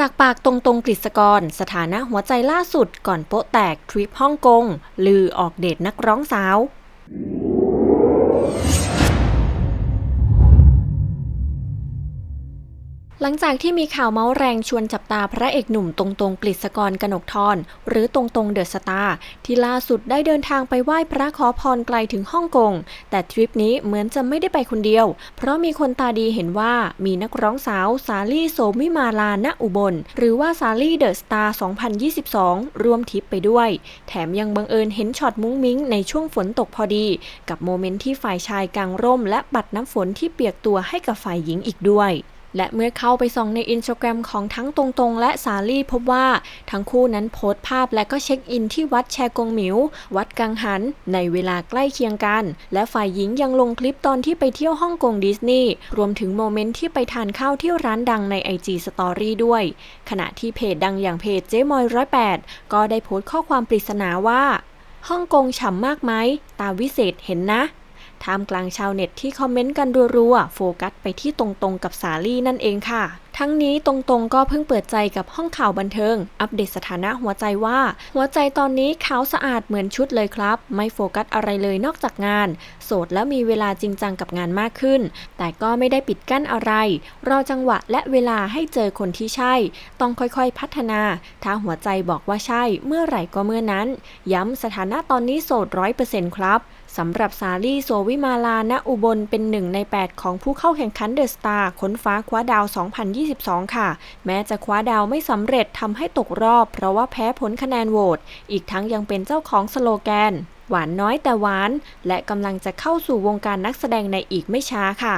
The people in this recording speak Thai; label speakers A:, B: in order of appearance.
A: จากปากตรงตรงกฤษกร สถานะหัวใจล่าสุดก่อนโป๊ะแตกทริปฮ่องกงลือออกเดทนักร้องสาว หลังจากที่มีข่าวเมาส์แรงชวนจับตาพระเอกหนุ่มตรงตรงกฤษกรกนกทรหรือตรงตรงเดอะสตาร์ที่ล่าสุดได้เดินทางไปไหว้พระขอพรไกลถึงฮ่องกง แต่ทริปนี้เหมือนจะไม่ได้ไปคนเดียว เพราะมีคนตาดีเห็นว่ามีนักร้องสาวสาลี่โสมิมาลาณอุบล หรือว่าสาลี่เดอะสตาร์2022 ร่วมทริปไปด้วย แถมยังบังเอิญเห็นช็อตมุ้งมิ้งในช่วงฝนตกพอดี กับโมเมนต์ที่ฝ่ายชายกางร่ม และปัดน้ำฝนที่เปียกตัวให้กับฝ่ายหญิงอีกด้วย และเมื่อเข้าไปส่องในอินสตาแกรมของทั้งตรงๆ และสาลี่พบว่า ทั้งคู่นั้นโพสต์ภาพและก็เช็คอินที่วัดแชกงหมิว วัดกังหัน ในเวลาใกล้เคียงกัน และฝ่ายหญิงยังลงคลิปตอนที่ไปเที่ยวฮ่องกงดิสนีย์รวมถึงโมเมนต์ที่ไปทานข้าวที่ร้านดังใน IG Story ด้วย ขณะที่เพจดังอย่างเพจเจ๊มอยร้อยแปดก็ได้โพสต์ข้อความปริศนาว่าฮ่องกงฉ่ำมากไหมตาวิเศษเห็นนะ ท่ามกลางชาวเน็ตที่คอมเมนต์กันรัวๆ โฟกัสไปที่ตรงๆกับสาลี่นั่นเองค่ะทั้งนี้ตรงๆก็เพิ่งเปิดใจกับห้องข่าวบันเทิง อัปเดตสถานะหัวใจว่า หัวใจตอนนี้ขาวสะอาดเหมือนชุดเลยครับ ไม่โฟกัสอะไรเลยนอกจากงาน โสดแล้วมีเวลาจริงจังกับงานมากขึ้น แต่ก็ไม่ได้ปิดกั้นอะไร รอจังหวะและเวลาให้เจอคนที่ใช่ ต้องค่อยๆพัฒนา ถ้าหัวใจบอกว่าใช่ เมื่อไหร่ก็เมื่อนั้น ย้ำสถานะตอนนี้โสดร้อยเปอร์เซ็นต์ครับสำหรับสาลี่โซวิมาลาณอุบลเป็นหนึ่งใน 8 ของผู้เข้าแข่งขันเดอะสตาร์ค้นฟ้าคว้าดาว2022 ค่ะ แม้จะคว้าดาวไม่สำเร็จทำให้ตกรอบ เพราะว่าแพ้ผลคะแนนโหวตอีกทั้งยังเป็นเจ้าของสโลแกน หวานน้อยแต่หวาน และกำลังจะเข้าสู่วงการนักแสดงในอีกไม่ช้าค่ะ